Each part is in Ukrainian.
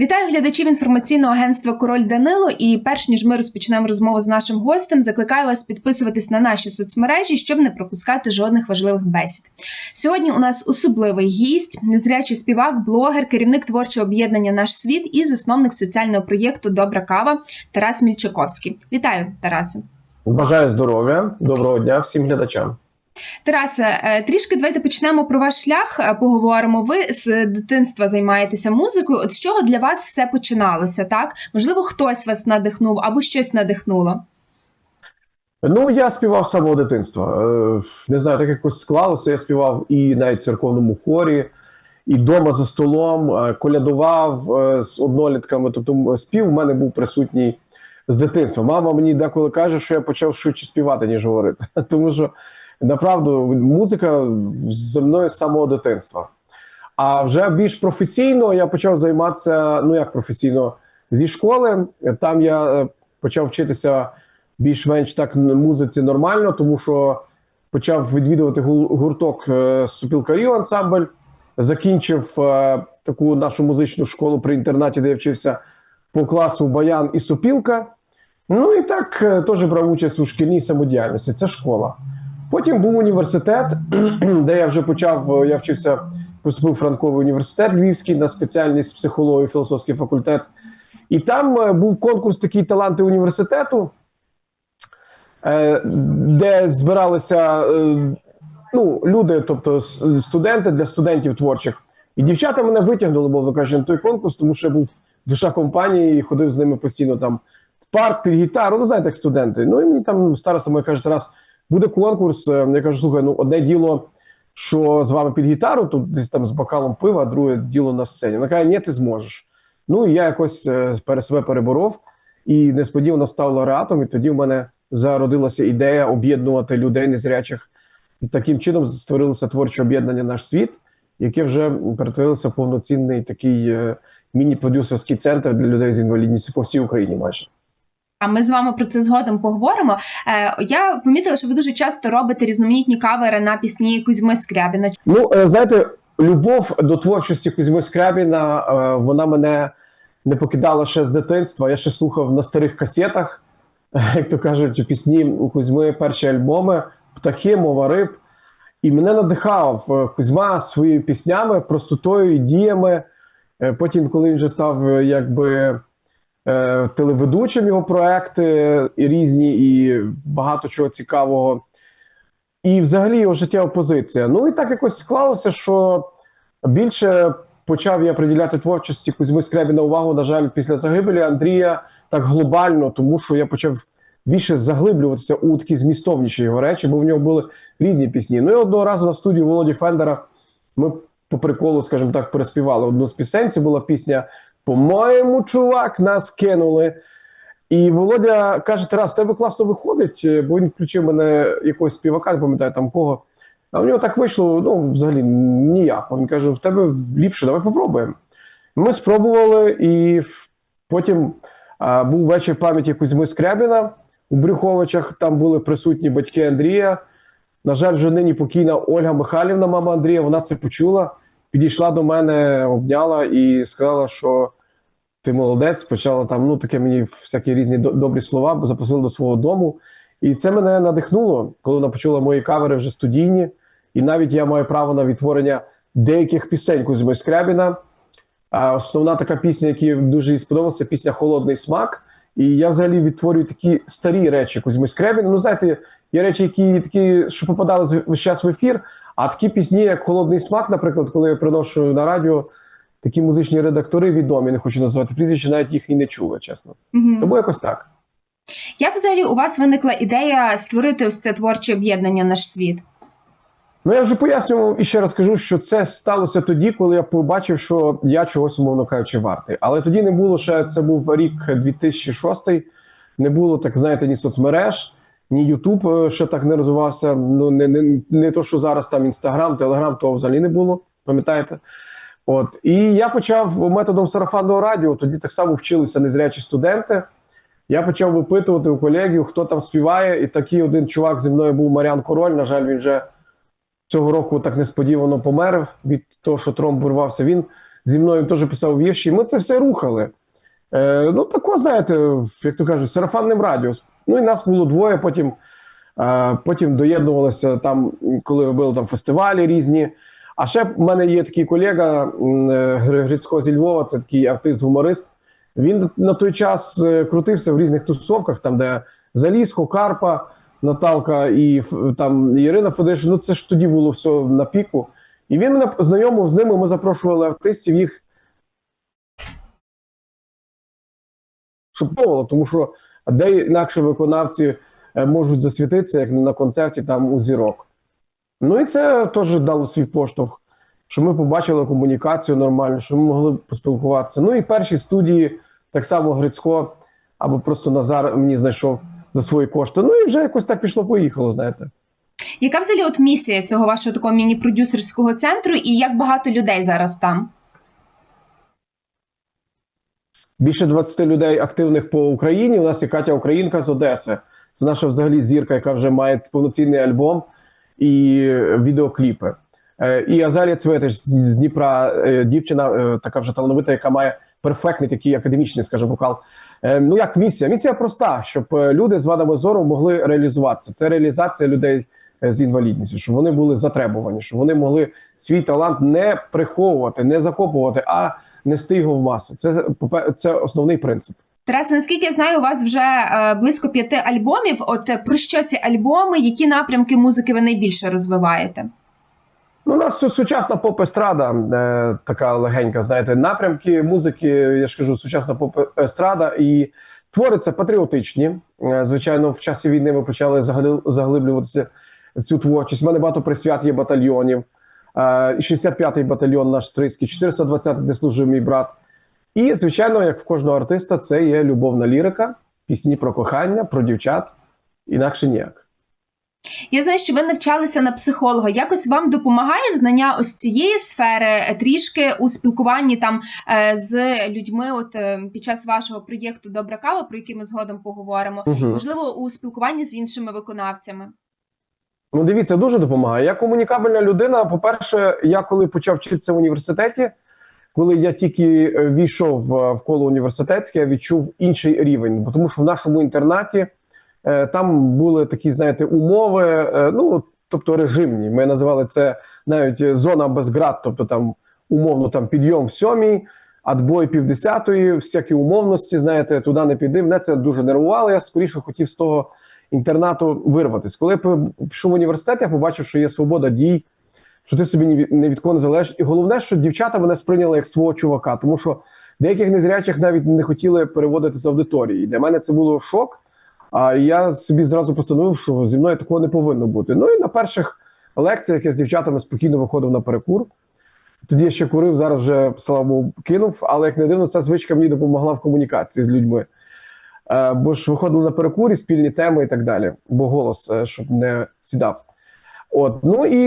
Вітаю глядачів інформаційного агентства Король Данило. І перш ніж ми розпочнемо розмову з нашим гостем, закликаю вас підписуватись на наші соцмережі, щоб не пропускати жодних важливих бесід. Сьогодні у нас особливий гість, незрячий співак, блогер, керівник творчого об'єднання Наш світ і засновник соціального проєкту Добра кава Тарас Мільчаковський. Вітаю, Тарасе. Бажаю здоров'я, доброго дня всім глядачам. Тарасе, е, трішки давайте почнемо про ваш шлях. е, Поговоримо. Ви з дитинства займаєтеся музикою. От з чого для вас все починалося? Так можливо, хтось вас надихнув або щось надихнуло. Ну, я співав з самого дитинства. Е, Не знаю, так якось склалося. Я співав і навіть церковному хорі, і вдома за столом, колядував з однолітками. Тобто спів у мене був присутній з дитинства. Мама мені деколи каже, що я почав швидше співати, ніж говорити. Тому що направду музика зі мною з самого дитинства. А вже більш професійно я почав займатися, ну як професійно, зі школи. Там я е, почав вчитися більш-менш так музиці нормально, тому що почав відвідувати гу- гурток е, супілкарів ансамбль, закінчив е, таку нашу музичну школу при інтернаті, де я вчився по класу баян і супілка. Ну і так теж брав участь у шкільній самодіяльності. Це школа. Потім був університет, де я вже почав. Я вчився, поступив в Франковий університет Львівський на спеціальність психології, філософський факультет. І там е, був конкурс такий таланти університету, е, де збиралися е, ну, люди, тобто студенти для студентів творчих. І дівчата мене витягнули, мовно кажучи, на той конкурс, тому що я був душа компанії і ходив з ними постійно там в парк під гітару. Ну, знаєте, як студенти. Ну і мені там староста моя каже, Тарас, буде конкурс. Е, Я кажу, слухай, ну одне діло, що з вами під гітару, тут десь там з бокалом пива, друге діло на сцені. Вона каже, ні, ти зможеш. Ну і я якось е, пере- себе переборов і несподівано став лауреатом. І тоді в мене зародилася ідея об'єднувати людей незрячих. І таким чином створилося творче об'єднання наш світ, яке вже перетворилося в повноцінний такий е, міні-продюсерський центр для людей з інвалідністю по всій Україні. Майже А ми з вами про це згодом поговоримо. Е, я помітила, що ви дуже часто робите різноманітні кавери на пісні Кузьми Скрябіна. ну е, знаєте, любов до творчості Кузьми Скрябіна, е, вона мене не покидала ще з дитинства. Я ще слухав на старих касетах, як то кажуть, пісні Кузьми, перші альбоми, птахи, мова риб. І мене надихав е, Кузьма своїми піснями, простотою і діями. Е, Потім, коли він вже став якби е, телеведучим його проекти і різні, і багато чого цікавого. І взагалі його життєва позиція. Ну і так якось склалося, що більше почав я приділяти творчості Кузьми Скрябіна увагу, на жаль, після загибелі Андрія так глобально, тому що я почав більше заглиблюватися у такі змістовніші його речі, бо в нього були різні пісні. Ну і одного разу на студії Володі Фендера ми по приколу, скажімо так, переспівали одну з пісень. Це була пісня По-моєму, чувак, нас кинули. І Володя каже: Тарас, тебе класно виходить, е, бо він включив мене якогось співака, не пам'ятаю там кого. А в нього так вийшло, ну, взагалі ніяко. Він каже: в тебе ліпше, давай попробуємо. Ми спробували, і потім а, був вечір пам'яті Кузьми Скрябіна у Брюховичах. Там були присутні батьки Андрія. На жаль, вже нині покійна Ольга Михайлівна, мама Андрія, вона це почула, підійшла до мене, обняла і сказала, що ти молодець, почала там ну таке мені всякі різні добрі слова, запросила до свого дому. І це мене надихнуло, коли вона почула мої кавери вже студійні. І навіть я маю право на відтворення деяких пісень Кузьми Скрябіна. А основна така пісня, яка дуже їй сподобалася, пісня Холодний смак. І я взагалі відтворюю такі старі речі Кузьми Скрябіна. Ну, знаєте, є речі, які такі, що попадали весь час в ефір. А такі пісні, як Холодний смак, наприклад, коли я приношу на радіо, такі музичні редактори відомі, не хочу називати прізвища, навіть їх і не чули, чесно. Мгм. Тому якось так. Як взагалі у вас виникла ідея створити ось це творче об'єднання наш світ? Ну я вже пояснював і ще раз кажу, що це сталося тоді, коли я побачив, що я чогось, умовно кажучи, вартий. Але тоді не було ще це був рік 2006, не було так, знаєте, ні соцмереж, ні Ютуб е, ще так не розвивався. Ну не, не, не то, що зараз там Інстаграм, Телеграм, того взагалі не було. Пам'ятаєте? От і я почав методом сарафанного радіо. Тоді так само вчилися незрячі студенти. Я почав випитувати у колегів, хто там співає, і такий один чувак зі мною був Маріан Король. На жаль, він вже цього року так несподівано помер від того, що тромб вирвався. Він зі мною теж писав вірші. Ми це все рухали. Е, ну, тако, знаєте, як то кажуть, сарафанним радіо. Ну і нас було двоє, потім, е, потім доєднувалися там, коли робили там фестивалі різні. А ще в мене є такий колега е, Гри- Грицько зі Львова, це такий артист-гуморист. Він на той час е, крутився в різних тусовках, там, де Залізко, Карпа, Наталка і там Ірина Федишин. Ну це ж тоді було все на піку. І він мене знайомив з ними. Ми запрошували артистів їх. Щоб пробувало, тому що де інакше виконавці е, можуть засвітитися, як не на концерті там у зірок. Ну і це теж дало свій поштовх, що ми побачили комунікацію нормальну, що ми могли поспілкуватися. Ну і перші студії, так само Грицько, або просто Назар мені знайшов за свої кошти. Ну і вже якось так пішло-поїхало, знаєте. Яка взагалі от місія цього вашого такого міні-продюсерського центру, і як багато людей зараз там? Більше 20 людей активних по Україні. У нас є Катя Українка з Одеси. Це наша взагалі зірка, яка вже має повноцінний альбом і відеокліпи. Е, І Азалія Цветиш з Дніпра, е, дівчина е, така вже талановита, яка має перфектний такий академічний, скажімо, вокал. Ну як місія? Місія проста, щоб люди з вадами зору могли реалізуватися. Це реалізація людей з інвалідністю, щоб вони були затребувані, щоб вони могли свій талант не приховувати, не закопувати, а нести його в маси. Це це основний принцип. Тарас, наскільки я знаю, у вас вже е, близько п'яти альбомів. От е, про що ці альбоми, які напрямки музики ви найбільше розвиваєте? Ну, у нас сучасна поп-естрада, е, така легенька, знаєте, напрямки музики, я ж кажу, сучасна поп-естрада і твориться патріотичні. Е, звичайно, в часі війни ми почали заглиблюватися в цю творчість. У мене багато присвят є батальйонів. Е, і 65-й батальйон наш стрийський, 420-й, де служив мій брат. І, звичайно, як в кожного артиста, це є любовна лірика, пісні про кохання, про дівчат, інакше ніяк. Я знаю, що ви навчалися на психолога. Якось вам допомагає знання ось цієї сфери е, трішки у спілкуванні там е, з людьми, от е, під час вашого проєкту Добра кава, про який ми згодом поговоримо. Мгм. Можливо, у спілкуванні з іншими виконавцями. Ну, дивіться, дуже допомагає. Я комунікабельна людина. По-перше, я коли почав вчитися в університеті, коли я тільки е, війшов е, в коло університетське, я відчув інший рівень. Бо Тому що в нашому інтернаті е, там були такі, знаєте, умови, ну тобто режимні. Ми називали це навіть зона без град, тобто там умовно там підйом в сьомій, адбой півдесятої, всякі умовності, знаєте, туди не піди. Мене це дуже нервувало. Я скоріше хотів з того інтернату вирватися. Коли я пішов в університет, я побачив, що є свобода дій, що ти собі не від кого не залежиш. І головне, що дівчата мене сприйняли як свого чувака, тому що деяких незрячих навіть не хотіли переводити з аудиторії. Для мене це було шок. А я собі зразу постановив, що зі мною такого не повинно бути. Ну і на перших лекціях я з дівчатами спокійно виходив на перекур. Тоді я ще курив, зараз вже слава Богу, кинув. Але як не дивно, ця звичка мені допомогла в комунікації з людьми. Е, бо ж виходили на перекурі, спільні теми і так далі, бо голос е, щоб не сідав. От ну і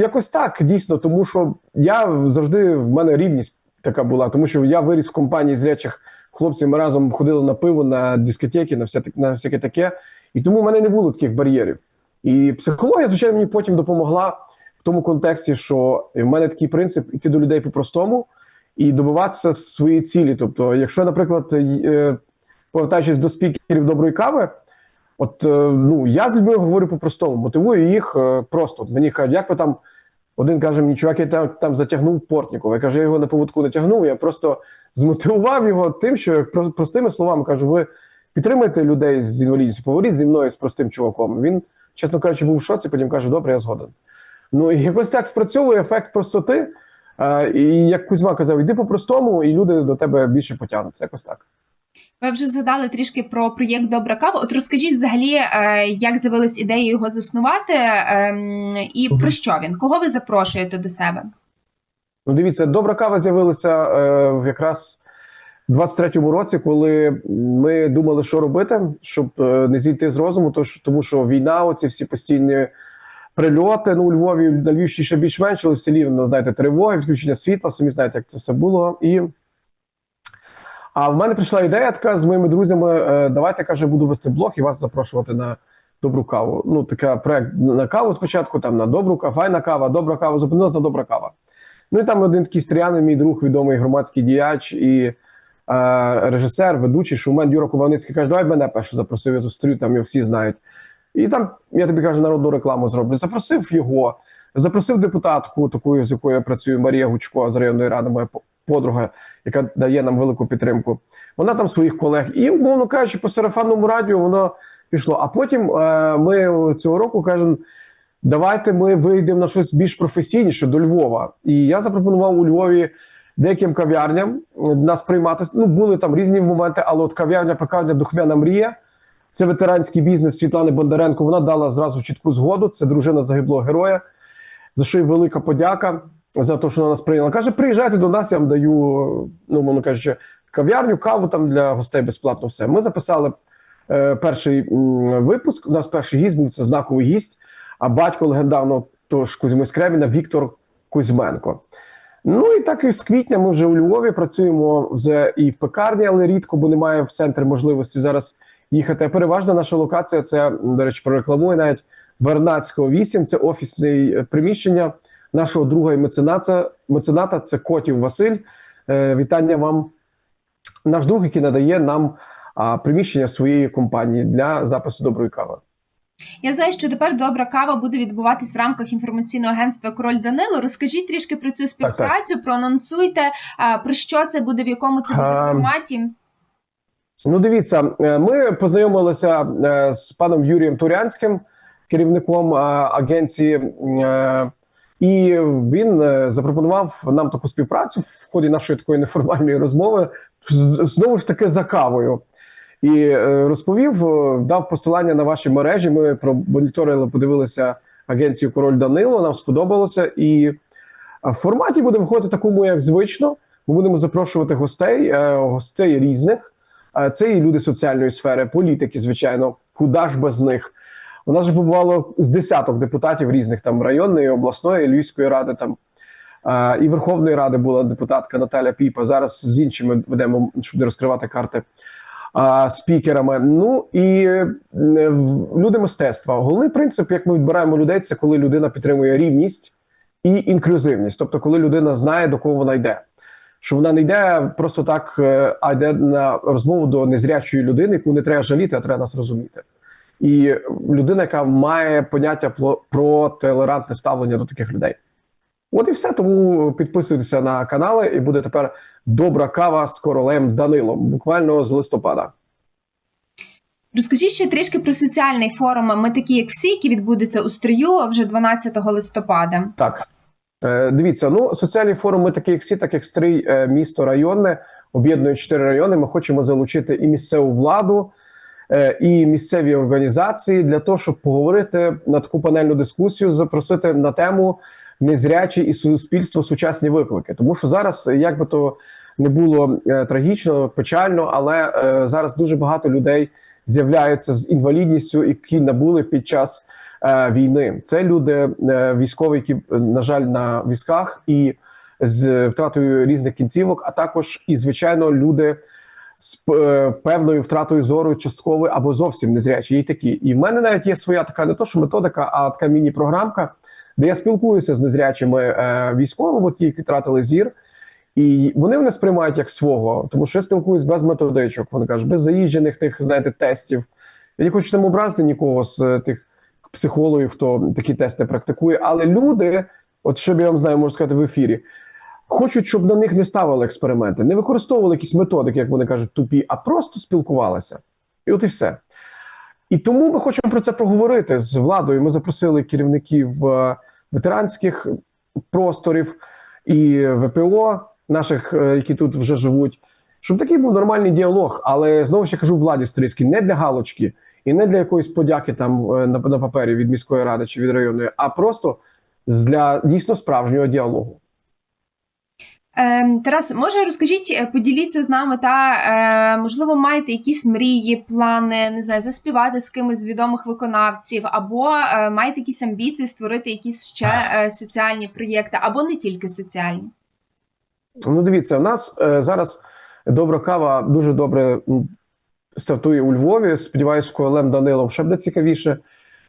якось так дійсно, тому що я завжди в мене рівність така була, тому що я виріс в компанії зрячих хлопців. Ми разом ходили на пиво, на дискотеки, на все на всяке таке. І тому в мене не було таких бар'єрів. І психологія, звичайно, мені потім допомогла в тому контексті, що в мене такий принцип іти до людей по-простому і добиватися своєї цілі. Тобто, якщо, наприклад, е, повертаючись до спікерів доброї кави, от е, ну я з людьми говорю по-простому, мотивую їх е, просто. Мені кажуть, як ви там. Один каже, мені чувак, я там, там затягнув Портнікова. Я кажу, я його на поводку не тягнув. Я просто змотивував його тим, що простими словами кажу, ви підтримуєте людей з інвалідністю, поговоріть зі мною з простим чуваком. Він, чесно кажучи, був в шоці, потім каже, добре, я згоден. Ну і якось так спрацьовує ефект простоти. Е, і як Кузьма казав, йди по-простому, і люди до тебе більше потягнуться. Якось так. Ви вже згадали трішки про проєкт Добра кава. От розкажіть взагалі, е, як з'явилась ідея його заснувати, ем, і про що він? Кого ви запрошуєте до себе? Ну, дивіться, добра кава з'явилася е, якраз в 23-му році, коли ми думали, що робити, щоб е, не зійти з розуму, тож, тому що війна, оці всі постійні прильоти. Ну, у Львові на Львівщині ще більш-менш, але в селі, ну, знаєте, тривоги, відключення світла, самі знаєте, як це все було. І... А в мене прийшла ідея така з моїми друзями: е, давайте каже, буду вести блог і вас запрошувати на добру каву. Ну, така проект на каву спочатку, там на добру каву, файна кава, добра кава, зупинилася на добра кава. Ну і там один такий стріяний, мій друг, відомий громадський діяч і е, режисер, ведучий, шоумен Юра Кованицький каже, давай мене перше запросив, я тут стрію, там його всі знають. І там, я тобі кажу, народну рекламу зроблю. Запросив його, запросив депутатку, таку, з якою я працюю, Марія Гучко з районної ради, моя подруга, яка дає нам велику підтримку. Вона там своїх колег. І, умовно кажучи, по сарафанному радіо воно пішло. А потім е, ми цього року кажемо. Давайте ми вийдемо на щось більш професійніше до Львова. І я запропонував у Львові деяким кав'ярням е, нас приймати. Ну, були там різні моменти, але от кав'ярня, пекарня Духмяна Мрія. Це ветеранський бізнес Світлани Бондаренко. Вона дала зразу чітку згоду. Це дружина загиблого героя. За що й велика подяка за те, що вона нас прийняла. Каже: приїжджайте до нас, я вам даю, ну, мовно кажучи, кав'ярню, каву там для гостей безплатно. Все. Ми записали е, перший м, випуск. У нас перший гість був це знаковий гість, а батько легендарного тож Кузьми Скрябіна Віктор Кузьменко. Ну і так і з квітня ми вже у Львові працюємо вже і в пекарні, але рідко, бо немає в центрі можливості зараз їхати. Переважна наша локація це, до речі, прорекламує навіть Вернацького 8. Це офісне е, приміщення нашого друга і мецената, мецената це Котів Василь. Е, вітання вам, наш друг, який надає нам а, приміщення своєї компанії для запису доброї кави. Я знаю, що тепер добра кава буде відбуватись в рамках інформаційного агентства Король Данило. Розкажіть трішки про цю співпрацю, проанонсуйте, а, про що це буде, в якому це буде Ем, форматі. Ну, дивіться, е, ми познайомилися е, з паном Юрієм Турянським, керівником е, агенції, і він е, запропонував нам таку співпрацю в ході нашої такої неформальної розмови знову ж таки за кавою. І е, розповів, е, дав посилання на ваші мережі. Ми промоніторили, подивилися агенцію Король Данило. Нам сподобалося. І в форматі буде виходити такому, як звично. Ми будемо запрошувати гостей, гостей різних. Це і люди соціальної сфери, політики, звичайно, куди ж без них. У нас вже побувало з десяток депутатів різних там районної, обласної, Львівської ради, там і Верховної Ради була депутатка Наталя Піпа. Зараз з іншими ведемо, щоб не розкривати карти спікерами. Ну і люди мистецтва. Головний принцип, як ми відбираємо людей, це коли людина підтримує рівність і інклюзивність, тобто коли людина знає, до кого вона йде. Що вона не йде просто так, е, а йде на розмову до незрячої людини, яку не треба жаліти, а треба нас розуміти. І людина, яка має поняття про толерантне ставлення до таких людей. От і все. Тому підписуйтеся на канали, і буде тепер добра кава з королем Данилом, буквально з листопада. Розкажіть ще трішки про соціальний форум. Ми такі, як всі, які відбудеться у строю вже 12 листопада. Так. Е, дивіться, ну соціальний форум. Ми такі, як всі, так як стрий е, місто районне, об'єднує чотири райони. Ми хочемо залучити і місцеву владу, і місцеві організації для того, щоб поговорити на таку панельну дискусію, запросити на тему незрячі і суспільство сучасні виклики. Тому що зараз, як би то не було е, трагічно, печально, але е, зараз дуже багато людей з'являються з інвалідністю, які набули під час е, війни. Це люди е, військові, які, е, на жаль, на візках і з втратою різних кінцівок, а також і звичайно люди з е, певною втратою зору часткової або зовсім незрячі. Є й такі. І в мене навіть є своя така не то, що методика, а така міні-програмка, де я спілкуюся з незрячими е, військовими, ті, які втратили зір. І вони мене сприймають як свого, тому що я спілкуюсь без методичок. Вони кажуть, без заїжджених тих, знаєте, тестів. Я не хочу там образити нікого з е, тих психологів, хто такі тести практикує. Але люди, от що я вам знаю, можу сказати в ефірі, хочуть, щоб на них не ставили експерименти, не використовували якісь методики, як вони кажуть, тупі, а просто спілкувалися. І от і все. І тому ми хочемо про це проговорити з владою. Ми запросили керівників е, ветеранських просторів і ВПО наших, е, які тут вже живуть, щоб такий був нормальний діалог. Але знову ж я кажу владі стрільській, не для галочки і не для якоїсь подяки там е, на, папері від міської ради чи від районної, а просто для дійсно справжнього діалогу. Ем, Тарас, може розкажіть, е, поділіться з нами та е, можливо маєте якісь мрії, плани, не знаю, заспівати з кимось з відомих виконавців, або е, маєте якісь амбіції створити якісь ще соціальні проєкти, або не тільки соціальні. Ну, дивіться, у нас зараз добра кава дуже добре стартує у Львові. Сподіваюсь, з Коелем Данилом ще буде цікавіше.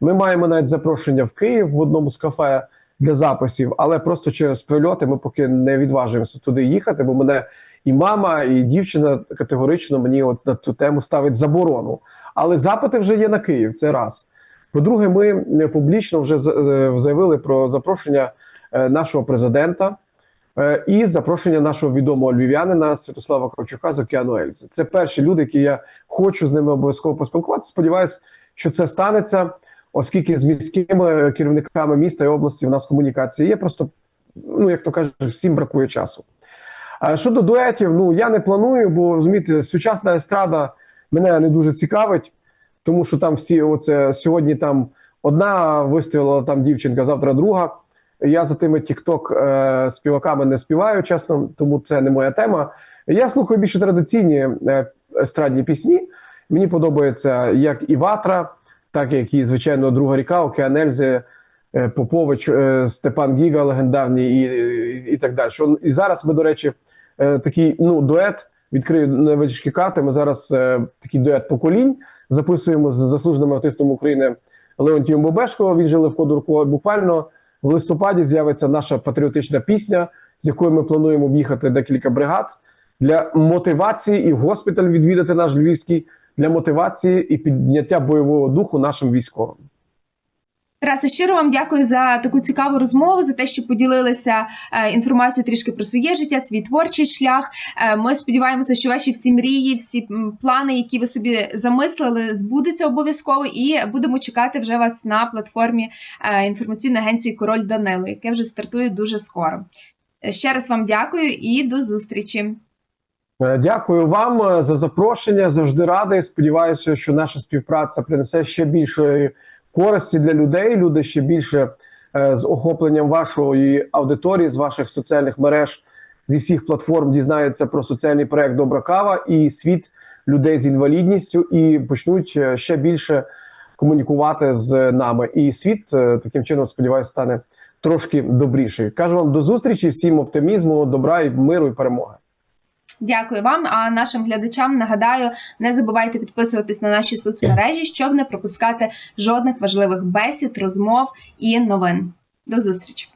Ми маємо навіть запрошення в Київ в одному з кафе для записів, але просто через прильоти ми поки не відважуємося туди їхати, бо мене і мама, і дівчина категорично мені от на цю тему ставить заборону. Але запити вже є на Київ. Це раз. По-друге, ми е, публічно вже е, заявили про запрошення е, нашого президента і запрошення нашого відомого львів'янина Святослава Ковчука з океану Ельзи. Це перші люди, які я хочу з ними обов'язково поспілкуватися. Сподіваюсь, що це станеться, оскільки з міськими керівниками міста і області в нас комунікація є. Просто ну як то кажуть, всім бракує часу. Щодо дуетів, ну я не планую, бо розумієте, сучасна естрада мене не дуже цікавить, тому що там всі, оце сьогодні там одна виставила там дівчинка, завтра друга. Я за тими тікток е, співаками не співаю, чесно, тому це не моя тема. Я слухаю більше традиційні е, естрадні пісні. Мені подобається як і Ватра, так як і, звичайно, друга ріка, Океан Ельзи, е, Попович, е, Степан Гіга легендарний і, і, так далі. І зараз ми, до речі, е, такий ну, дует. Відкрию невеличкі карти. Ми зараз такий дует поколінь записуємо з заслуженим артистом України Леонтієм Бобешко. Він жили в Ходорку. Буквально в листопаді з'явиться наша патріотична пісня, з якою ми плануємо об'їхати декілька бригад для мотивації і в госпіталь відвідати наш львівський для мотивації і підняття бойового духу нашим військовим. Тарасе, щиро вам дякую за таку цікаву розмову, за те, що поділилися е, інформацією трішки про своє життя, свій творчий шлях. Е, ми сподіваємося, що ваші всі мрії, всі плани, які ви собі замислили, збудуться обов'язково, і будемо чекати вже вас на платформі е, інформаційної агенції Король Данило, яке вже стартує дуже скоро. Ще раз вам дякую і до зустрічі. Е, Дякую вам е, за запрошення. Завжди радий. Сподіваюся, що наша співпраця принесе ще більше користі для людей. Люди ще більше е, з охопленням вашої аудиторії, з ваших соціальних мереж, зі всіх платформ дізнаються про соціальний проект Добра кава і світ людей з інвалідністю, і почнуть ще більше комунікувати з нами. І світ таким чином, сподіваюся, стане трошки добріший. Кажу вам до зустрічі, всім оптимізму, добра і миру і перемоги. Дякую вам. А нашим глядачам нагадаю, не забувайте підписуватись на наші соцмережі, щоб не пропускати жодних важливих бесід, розмов і новин. До зустрічі!